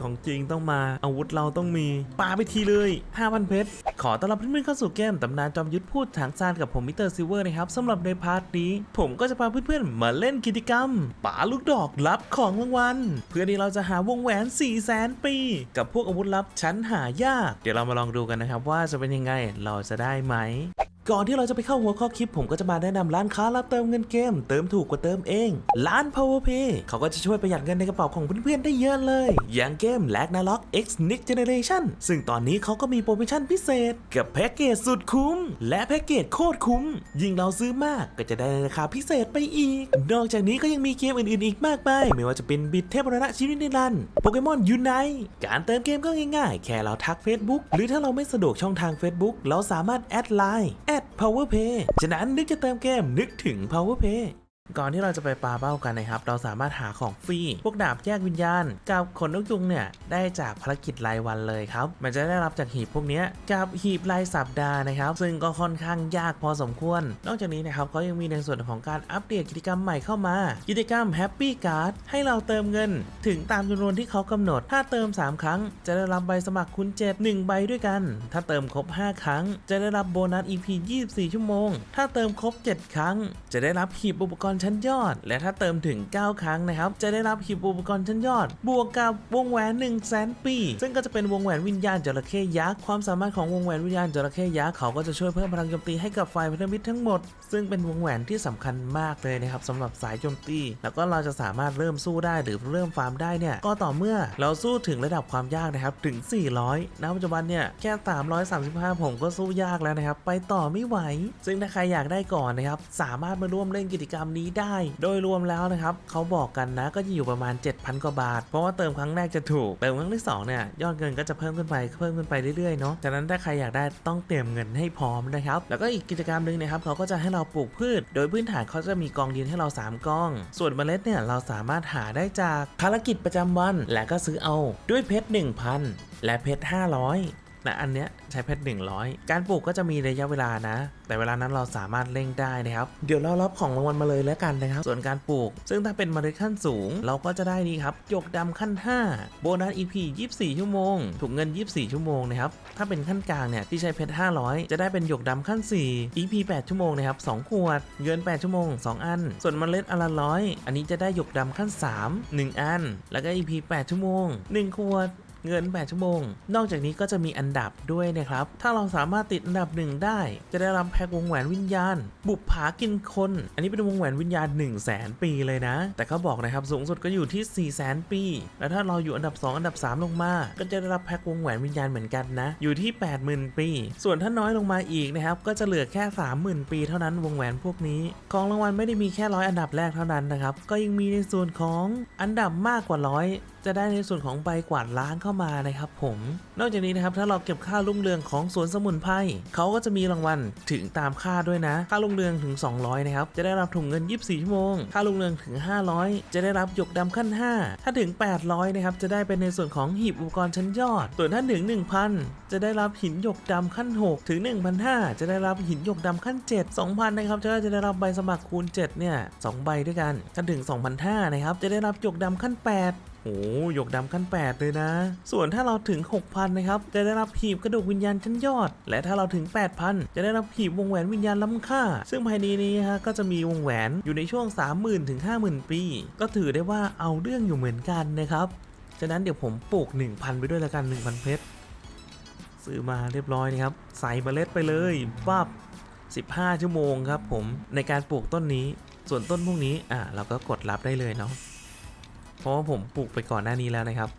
ของจริงต้องมาอาวุธเราต้องมีปาไปทีเลย 5,000 เพชร ขอต้อนรับเพื่อนๆเข้าสู่เกมตำนานจอมยุทธพูดถางซานกับผมมิเตอร์ซิลเวอร์นะครับสำหรับในพาร์ทนี้ ผมก็จะพาเพื่อนๆ มาเล่นกิจกรรมป่าลูกดอกรับของรางวัลเพื่อที่เราจะหาวงแหวน4 0 0แสนปี กับพวกอาวุธลับชั้นหายาก เดี๋ยวเรามาลองดูกันนะครับว่าจะเป็นยังไงเราจะได้ไหม ก่อนที่เราจะไปเข้าหัวข้อคลิปผมก็จะมาแนะนำร้านค้ารับเติมเงินเกม เติมถูกกว่าเติมเอง ร้าน PowerPay เขาก็จะช่วยประหยัดเงินในกระเป๋าของเพื่อนๆได้เยอะเลย อย่างเกม l a g n a r o k X Next Generation ซึ่งตอนนี้เขาก็มีโปรโมชั่นพิเศษ กับแพ็กเกจสุดคุ้ม และแพ็กเกจโคตรคุ้ม ยิ่งเราซื้อมากก็จะได้ราคาพิเศษไปอีก นอกจากนี้ก็ยังมีเกมอื่นๆอีกมากมายไม่ว่าจะเป็นบิดเทพรณะชีวินิรันโปเกมอนยูไนการเติมเกมก็ง่ายๆ แค่เราทัก Facebook หรือถ้าเราไม่สะดวกช่องทาง Facebook เราสามารถแอดไลน์ at powerpay ฉะนั้นนึกจะเติมเกมนึกถึง powerpay ก่อนที่เราจะไปปาเบ้ากันนะครับ เราสามารถหาของฟรี พวกดาบแยกวิญญาณ กับขนนกยุงเนี่ย ได้จากภารกิจรายวันเลยครับ มันจะได้รับจากหีบพวกนี้กับหีบรายสัปดาห์นะครับ ซึ่งก็ค่อนข้างยากพอสมควร นอกจากนี้นะครับเขายังมีในส่วนของการอัปเดตกิจกรรมใหม่เข้ามา กิจกรรม Happy Card ให้เราเติมเงิน ถึงตามจำนวนที่เขากำหนด ถ้าเติม 3 ครั้ง จะได้รับใบสมัครคุณ7 1ใบด้วยกัน ถ้าเติมครบ 5 ครั้ง จะได้รับโบนัส EP 24 ชั่วโมง ถ้าเติมครบ 7 ครั้ง จะได้รับหีบอุปกรณ์ชั้นยอด และถ้าเติมถึง 9 ครั้งนะครับ จะได้รับหีบอุปกรณ์ชั้นยอด บวกกับวงแหวน1 0 0 0 0แสนปี ซึ่งก็จะเป็นวงแหวนวิญญาณจระเข้ยักษ์ ความสามารถของวงแหวนวิญญาณจระเข้ยักษ์เขาก็จะช่วยเพิ่มพลังโจมตีให้กับฝ่ายพันธมิตรทั้งหมด ซึ่งเป็นวงแหวนที่สำคัญมากเลยนะครับสำหรับสายโจมตี แล้วก็เราจะสามารถเริ่มสู้ได้หรือเริ่มฟาร์มได้เนี่ย ก็ต่อเมื่อเราสู้ถึงระดับความยากนะครับถึง 400ณปัจจุบันเนี่ยแค่ 335 ผมก็สู้ยากแล้วนะครับไปต่อไม่ไหว ซึ่งถ้าใครอยากได้ก่อนนะครับสามารถมาร่วมเล่นกิจกรรมนี้ได้ โดยรวมแล้วนะครับเขาบอกกันนะก็จะอยู่ประมาณ 7,000 กว่าบาท เพราะว่าเติมครั้งแรกจะถูก เติมครั้งที่สองเนี่ยยอดเงินก็จะเพิ่มขึ้นไปเพิ่มขึ้นไปเรื่อยๆเนาะฉะนั้นถ้าใครอยากได้ต้องเตรียมเงินให้พร้อมนะครับ แล้วก็อีกกิจกรรมหนึ่งนะครับเขาก็จะให้เราปลูกพืช โดยพื้นฐานเขาจะมีกองดินให้เรา 3กอง ส่วนเมล็ดเนี่ยเราสามารถหาได้จากภารกิจประจำวัน และก็ซื้อเอาด้วยเพชร 1,000 และเพชร 500 และอันเนี้ยใช้เพชร100 การปลูกก็จะมีระยะเวลานะ แต่เวลานั้นเราสามารถเร่งได้นะครับ เดี๋ยวเรารับของรางวัลมาเลยแล้วกันนะครับ ส่วนการปลูก ซึ่งถ้าเป็นเมล็ดขั้นสูง เราก็จะได้นี่ครับหยกดำขั้น 5 โบนัส EP 24 ชั่วโมง ถูกเงิน 24 ชั่วโมงนะครับ ถ้าเป็นขั้นกลางเนี่ยที่ใช้เพชร500 จะได้เป็นหยกดำขั้น 4 EP 8 ชั่วโมงนะครับ2ขวด เงิน 8 ชั่วโมง 2 อัน ส่วนเมล็ดอนละร้อยอันนี้จะได้หยกดำขั้น 3 1 อัน แล้วก็ EP 8 ชั่วโมง 1 ขวด เงิน 8 ชั่วโมง นอกจากนี้ก็จะมีอันดับด้วยนะครับ ถ้าเราสามารถติดอันดับหนึ่งได้ จะได้รับแพ็กวงแหวนวิญญาณ บุปผากินคน อันนี้เป็นวงแหวนวิญญาณ 1 0 0 0 0แปีเลยนะ แต่เขาบอกนะครับสูงสุดก็อยู่ที่ 4 0 0แสนปี แล้วถ้าเราอยู่อันดับ 2 อันดับ 3 ลงมา ก็จะได้รับแพ็กวงแหวนวิญญาณเหมือนกันนะ อยู่ที่ 80,000 ปี ส่วนถ้าน้อยลงมาอีกนะครับ ก็จะเหลือแค่ 30,000 ปีเท่านั้นวงแหวนพวกนี้ ของรางวัลไม่ได้มีแค่ร้อยอันดับแรกเท่านั้นนะครับ ก็ยังมีในส่วนของอันดับมากกว่าร้อยจะได้ในส่วนของใบกวาดล้างเข้ามานะครับผม นอกจากนี้นะครับถ้าเราเก็บค่าลุ่งเรืองของสวนสมุนไพรเขาก็จะมีรางวัลถึงตามค่าด้วยนะ ค่าลุ่งเรืองถึง 200นะครับจะได้รับถุงเงิน 24 ชั่วโมง ค่าลุ่งเรืองถึง 500 จะได้รับหยกดำขั้น 5 ถ้าถึง 800นะครับจะได้เป็นในส่วนของหีบอุปกรณ์ชั้นยอด ส่วนถ้าถึง 1,000 จะได้รับหินหยกดำขั้น 6 ถึง1,500จะได้รับหินหยกดำขั้น 7 2,000นะครับจะจะได้รับใบสมัครคูณ 7 เนี่ย2ใบด้วยกันถ้าถึง2,500นะครับจะได้รับหยกดำขั้น 8 โอ้หยกดำขั้น 8 เลยนะ ส่วนถ้าเราถึง 6,000 นะครับ จะได้รับหีบกระดูกวิญญาณชั้นยอด และถ้าเราถึง 8,000 จะได้รับหีบวงแหวนวิญญาณล้ำค่า ซึ่งภายในนี้ฮะก็จะมีวงแหวนอยู่ในช่วง 30,000ถึง50,000 ปี ก็ถือได้ว่าเอาเรื่องอยู่เหมือนกันนะครับ ฉะนั้นเดี๋ยวผมปลูก 1,000 ไปด้วยละกัน 1,000 เพชรซื้อมาเรียบร้อยนะครับ ใส่เมล็ดไปเลยปั๊บ15 ชั่วโมงครับผมในการปลูกต้นนี้ ส่วนต้นพวกนี้อะเราก็กดรับได้เลยเนาะ เพราะว่าผมปลูกไปก่อนหน้านี้แล้วนะครับ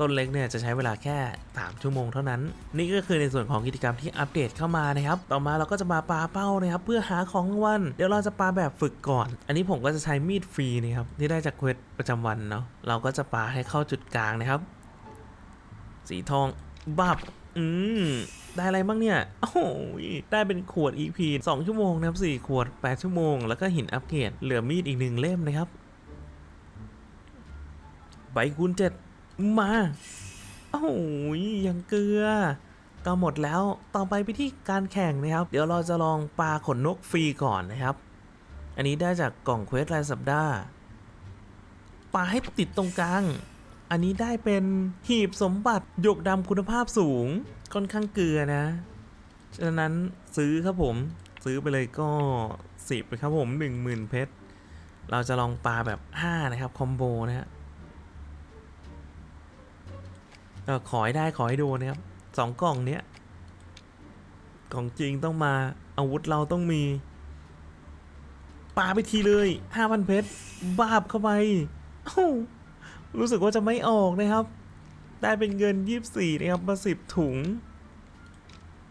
ต้นเล็กเนี่ยจะใช้เวลาแค่ 3 ชั่วโมงเท่านั้น นี่ก็คือในส่วนของกิจกรรมที่อัปเดตเข้ามานะครับ ต่อมาเราก็จะมาปาเป้านะครับ เพื่อหาของรางวัลเดี๋ยวเราจะปาแบบฝึกก่อน อันนี้ผมก็จะใช้มีดฟรีนะครับที่ได้จากเควสประจำวันเนาะเราก็จะปาให้เข้าจุดกลางนะครับ สีทองบับอืมได้อะไรบ้างเนี่ย โอ้โหยได้เป็นขวด EP 2 ชั่วโมงนะครับ4ขวด 8 ชั่วโมง แล้วก็หินอัปเกรด เหลือมีดอีกหนึ่งเล่มนะครับ ใบคูณเจ็ดมาโอ้ยยังเกลือก็หมดแล้วต่อไปไปที่การแข่งนะครับ เดี๋ยวเราจะลองปลาขนนกฟรีก่อนนะครับ อันนี้ได้จากกล่องเควสรายสัปดาห์ปลาให้ติดตรงกลาง อันนี้ได้เป็นหีบสมบัติหยกดำคุณภาพสูงค่อนข้างเกลือนะฉะนั้นซื้อครับผมซื้อไปเลยก็สิบครับผมหนึ่งหมื่นเพชรเราจะลองปลาแบบ 5 นะครับ คอมโบนะฮะ เออขอให้ได้ขอให้โดนนะครับสองกล่องเนี้ยกล่องจริงต้องมาอาวุธเราต้องมีปาไปทีเลย5,000เพชรบาบเข้าไปรู้สึกว่าจะไม่ออกนะครับ ได้เป็นเงิน24นะครับมา10ถุง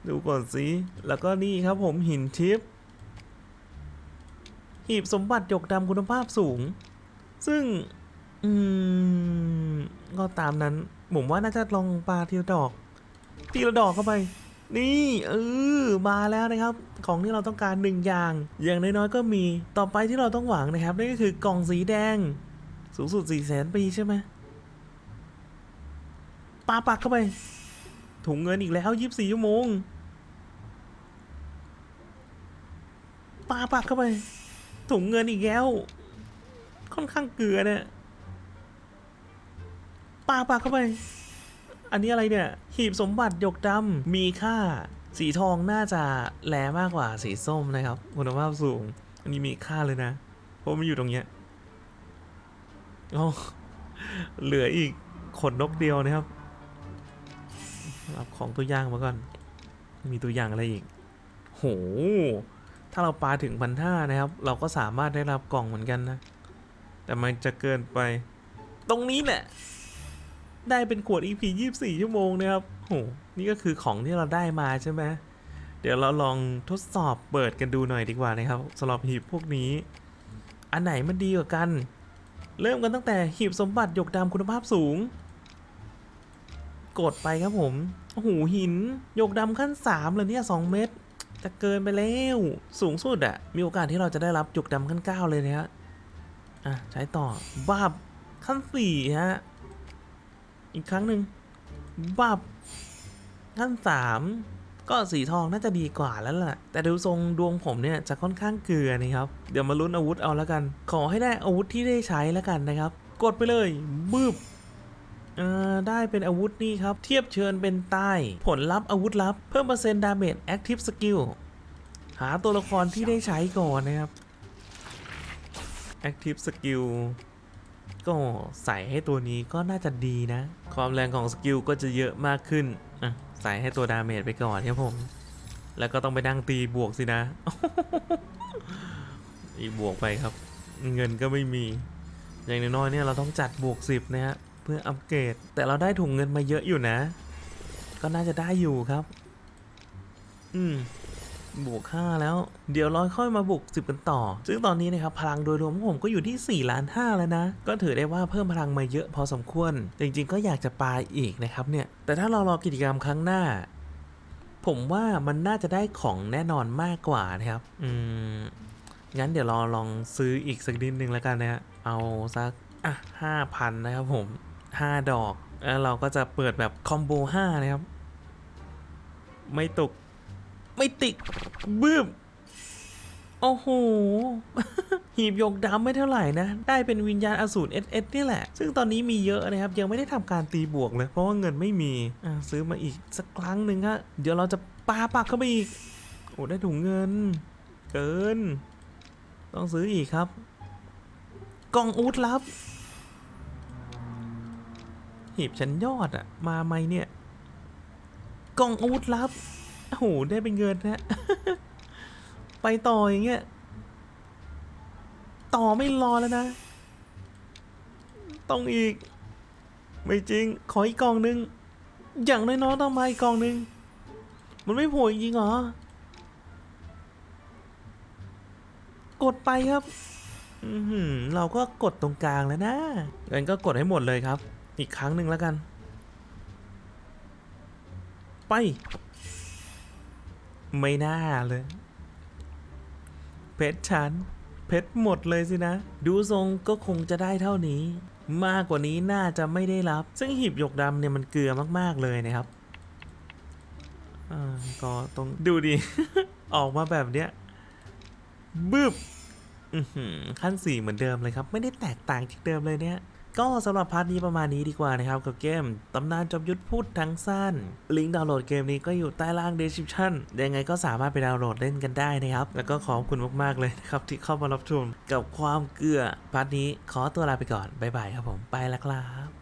ดูก่อนสิแล้วก็นี่ครับผมหินทิพย์หีบสมบัติหยกดำคุณภาพสูง ซึ่ง อืม ก็ตามนั้น ผมว่าน่าจะลองปลาทีละดอก ทีละดอกเข้าไป นี่เออมาแล้วนะครับ ของที่เราต้องการหนึ่งอย่าง อย่างน้อยๆก็มี ต่อไปที่เราต้องหวังนะครับนั่นก็คือกล่องสีแดง สูงสุด4ี่แสนปีใช่ไหมปาปักเข้าไป ถุงเงินอีกแล้วยี่สิบสี่ชั่วโมงปาปักเข้าไป ถุงเงินอีกแล้ว ค่อนข้างเกลือเนี่ย ปาปักเข้าไป อันนี้อะไรเนี่ย หีบสมบัติหยกดำมีค่า สีทองน่าจะแลมากกว่าสีส้มนะครับคุณภาพสูง อันนี้มีค่าเลยนะ เพราะมันอยู่ตรงเนี้ยอ๋อเหลืออีกขนนกเดียวนะครับรับของตัวอย่างมาก่อน มีตัวอย่างอะไรอีก โห ถ้าเราปาถึงพันห้านะครับ เราก็สามารถได้รับกล่องเหมือนกันนะ แต่มันจะเกินไป ตรงนี้แหละ ได้เป็นขวด EP 24 ชั่วโมงนะครับโหนี่ก็คือของที่เราได้มาใช่ไหมเดี๋ยวเราลองทดสอบเปิดกันดูหน่อยดีกว่านะครับสำหรับหีบพวกนี้ อันไหนมันดีกว่ากัน เริ่มกันตั้งแต่หีบสมบัติหยกดำคุณภาพสูง กดไปครับผมโอ้โหหินหยกดำขั้น3เลยเนี่ย 2 เม็ดจะเกินไปแล้วสูงสุดอะมีโอกาสที่เราจะได้รับหยกดำขั้น 9 เลยนะฮะอะใช้ต่อบ้าบขั้น4ฮะ อีกครั้งหนึ่งบับขั้นสามก็สีทองน่าจะดีกว่าแล้วล่ะ แต่ดูทรงดวงผมเนี่ยจะค่อนข้างเกลือนี่ครับ เดี๋ยวมาลุ้นอาวุธเอาแล้วกัน ขอให้ได้อาวุธที่ได้ใช้แล้วกันนะครับ กดไปเลยบึบเอ่อได้เป็นอาวุธนี่ครับ เทียบเชิญเป็นใต้ ผลลัพธ์อาวุธลับ เพิ่มเปอร์เซ็นต์ดาเมจแอคทีฟสกิลหาตัวละครที่ได้ใช้ก่อนนะครับแอคทีฟสกิล ก็ใส่ให้ตัวนี้ก็น่าจะดีนะ ความแรงของสกิลก็จะเยอะมากขึ้นอะใส่ให้ตัวดาเมจไปก่อนครับผม แล้วก็ต้องไปนั่งตีบวกสินะ อีบวกไปครับ เงินก็ไม่มี อย่างน้อยๆเนี่ยเราต้องจัดบวก 10 นะฮะ เพื่ออัปเกรด แต่เราได้ถุงเงินมาเยอะอยู่นะ ก็น่าจะได้อยู่ครับ อืม บวก 5 แล้ว เดี๋ยวเราค่อยมาบุก10 กันต่อ ซึ่งตอนนี้นะครับพลังโดยรวมของผมก็อยู่ที่4ล้าน5แล้วนะ ก็ถือได้ว่าเพิ่มพลังมาเยอะพอสมควร จริงๆ ก็อยากจะปาอีกนะครับเนี่ย แต่ถ้าเรารอกิจกรรมครั้งหน้า ผมว่ามันน่าจะได้ของแน่นอนมากกว่านะครับ อืม งั้นเดี๋ยวเราลองซื้ออีกสักนิดนึงแล้วกันนะฮะ เอาสักอะห้าพันนะครับผม5ดอก แล้วเราก็จะเปิดแบบคอมโบ5นะครับ ไม่ตก ไม่ติดบึ้มโอ้โห หีบหยกดำไม่เท่าไหร่นะ ได้เป็นวิญญาณอสูรเอสเอสนี่แหละ ซึ่งตอนนี้มีเยอะนะครับ ยังไม่ได้ทำการตีบวกเลย เพราะว่าเงินไม่มี อะซื้อมาอีกสักครั้งหนึ่งฮะ เดี๋ยวเราจะปาปักเข้าไปอีก โอ้ได้ถุงเงิน เกิน ต้องซื้ออีกครับ กล่องอูดลับ หีบชั้นยอดอะมาไหมเนี่ย กล่องอาวุธลับ โอ้โหได้เป็นเงินนะ ไปต่ออย่างเงี้ย ต่อไม่รอแล้วนะ ต้องอีก ไม่จริง ขออีกกองหนึ่งอย่างน้อยๆต้องมาอีกกองหนึ่งมันไม่โผล่จริงเหรอ กดไปครับอือหือเราก็กดตรงกลางแล้วนะงั้นก็กดให้หมดเลยครับ อีกครั้งหนึ่งแล้วกัน ไป ไม่น่าเลย เพชรฉัน เพชรหมดเลยสินะ ดูทรงก็คงจะได้เท่านี้ มากกว่านี้น่าจะไม่ได้รับ ซึ่งหีบหยกดำเนี่ยมันเกลือมากๆเลยนะครับอ่าก็ต้องดูดิ ออกมาแบบเนี้ยบึบอื้อหือขั้นสี่เหมือนเดิมเลยครับ ไม่ได้แตกต่างจากเดิมเลยเนี่ย ก็สำหรับพาร์ทนี้ประมาณนี้ดีกว่านะครับ กับเกมตำนานจอมยุทธพูดทั้งสั้น ลิงก์ดาวน์โหลดเกมนี้ก็อยู่ใต้ล่างเดสิบชั่นยังไงก็สามารถไปดาวน์โหลดเล่นกันได้นะครับ แล้วก็ขอบคุณมากๆเลยนะครับ ที่เข้ามารับชมกับความเกลือพาร์ทนี้ขอตัวลาไปก่อน บ๊ายบายครับผมไปแล้วครับ